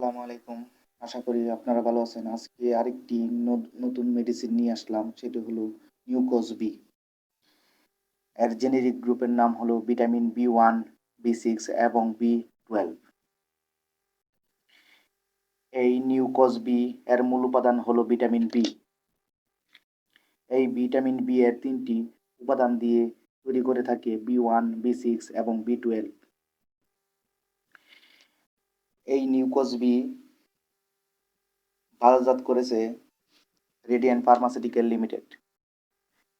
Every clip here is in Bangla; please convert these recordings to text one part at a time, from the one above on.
আসসালামু আলাইকুম। আশা করি আপনারা ভালো আছেন। আজকে আরেকটি নতুন মেডিসিন নিয়ে আসলাম, সেটি হলো নিউকোজবি এর জেনেরিক গ্রুপের নাম হলো vitamin B one B six এবং বি টুয়েলভ এই নিউকোজবি এর মূল উপাদান হলো ভিটামিন বি এই ভিটামিন বি এর তিনটি উপাদান দিয়ে তৈরি করে থাকে বি ওয়ান বি সিক্স এবং বি টুয়েলভ এই নিউকোজবি বাজারজাত করেছে রেডিয়ান ফার্মাসিউটিক্যাল লিমিটেড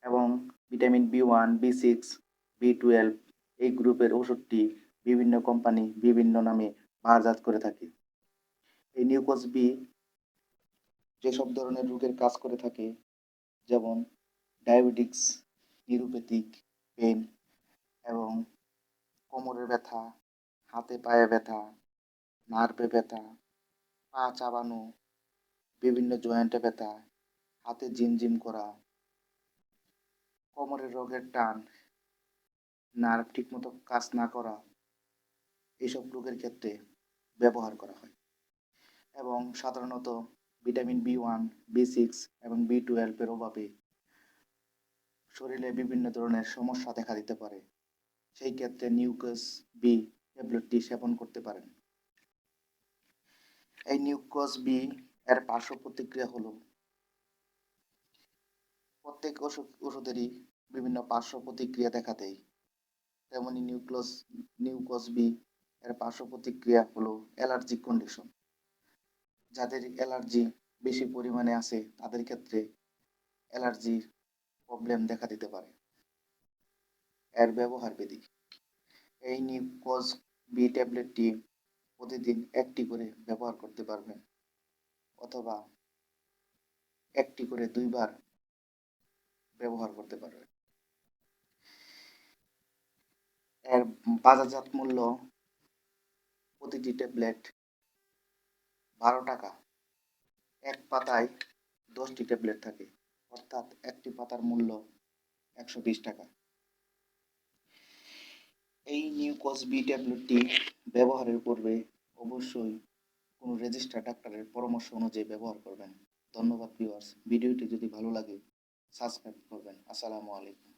এবং vitamin B one, B six, B twelve এই গ্রুপের ওষুধটি বিভিন্ন কোম্পানি বিভিন্ন নামে বাজারজাত করে থাকে। এই নিউকোজ বি যেসব ধরনের রোগের কাজ করে থাকে, যেমন ডায়াবেটিক্স নিউরোপ্যাথিক পেন এবং কোমরের ব্যথা, হাতে পায়ে ব্যথা নার্ভে ব্যথা, পা চাবানো, বিভিন্ন জয়েন্টে ব্যথা, হাতে ঝিমঝিম করা কোমরের রোগের টান নার্ভ ঠিকমতো কাজ না করা এইসব রোগের ক্ষেত্রে ব্যবহার করা হয়। এবং সাধারণত vitamin B one B six এবং বি টুয়েলভের অভাবে শরীরে বিভিন্ন ধরনের সমস্যা দেখা দিতে পারে। সেই ক্ষেত্রে নিউকাস বি ট্যাবলেটটি সেবন করতে পারেন। এই নিউকোজ বি এর পার্শ্ব প্রতিক্রিয়া হলো প্রত্যেক ওষুধ, ওষুধেরই বিভিন্ন পার্শ্ব প্রতিক্রিয়া দেখা দেয়। তেমনি নিউক্লোস নিউকোজ বি এর পার্শ্ব প্রতিক্রিয়া হলো অ্যালার্জি কন্ডিশন। যাদের অ্যালার্জি বেশি পরিমাণে আছে, তাদের ক্ষেত্রে অ্যালার্জির প্রবলেম দেখা দিতে পারে। এর ব্যবহার বিধি এই নিউকোজ বি ট্যাবলেটটি প্রতিদিন একটি করে ব্যবহার করতে পারবেন। অথবা একটি করে দুইবার ব্যবহার করতে পারবেন। এর বাজারজাত মূল্য প্রতিটি ট্যাবলেট বারো টাকা। এক পাতায় দশটি ট্যাবলেট থাকে, অর্থাৎ একটি পাতার মূল্য একশো বিশ টাকা। এই নিউকোজ বি ট্যাবলেটটি ব্যবহারের পূর্বে অবশ্যই কোনো রেজিস্টার ডাক্তারের পরামর্শ অনুযায়ী ব্যবহার করবেন। ধন্যবাদ ভিউয়ার্স ভিডিওটি যদি ভালো লাগে সাবস্ক্রাইব করবেন। আসসালামু আলাইকুম।